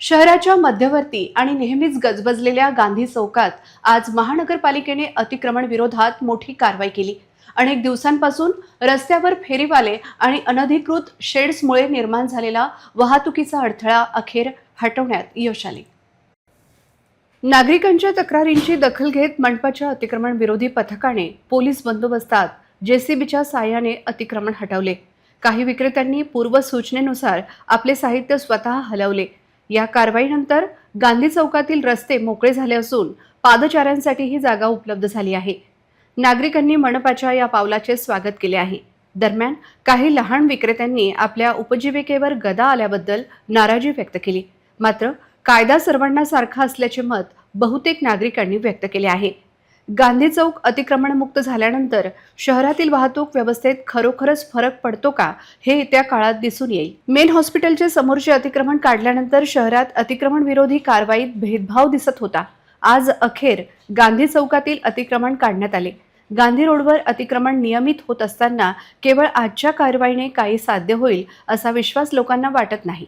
शहराच्या मध्यवर्ती आणि नेहमीच गजबजलेल्या गांधी चौकात आज महानगरपालिकेने अतिक्रमण विरोधात मोठी कारवाई केली. अनेक दिवसांपासून रस्त्यावर फेरीवाले आणि अनधिकृत शेड्समुळे निर्माण झालेला वाहतुकीचा अडथळा अखेर हटवण्यात यश आले. नागरिकांच्या तक्रारींची दखल घेत मंडपाच्या अतिक्रमण विरोधी पथकाने पोलीस बंदोबस्तात जेसीबीच्या साहाय्याने अतिक्रमण हटवले. काही विक्रेत्यांनी पूर्वसूचनेनुसार आपले साहित्य स्वतः हलवले. या कारवाईनंतर गांधी चौकातील रस्ते मोकळे झाले असून पादचाऱ्यांसाठी ही जागा उपलब्ध झाली आहे. नागरिकांनी मनपाच्या या पावलाचे स्वागत केले आहे. दरम्यान काही लहान विक्रेत्यांनी आपल्या उपजीविकेवर गदा आल्याबद्दल नाराजी व्यक्त केली. मात्र कायदा सर्वांना सारखा असल्याचे मत बहुतेक नागरिकांनी व्यक्त केले आहे. गांधी चौक अतिक्रमणमुक्त झाल्यानंतर शहरातील वाहतूक व्यवस्थेत खरोखरच फरक पडतो का हे येत्या काळात दिसून येईल. मेन हॉस्पिटलचे समोरचे अतिक्रमण काढल्यानंतर शहरात अतिक्रमण विरोधी कारवाईत भेदभाव दिसत होता. आज अखेर गांधी चौकातील अतिक्रमण काढण्यात आले. गांधी रोडवर अतिक्रमण नियमित होत असताना केवळ आजच्या कारवाईने काही साध्य होईल असा विश्वास लोकांना वाटत नाही.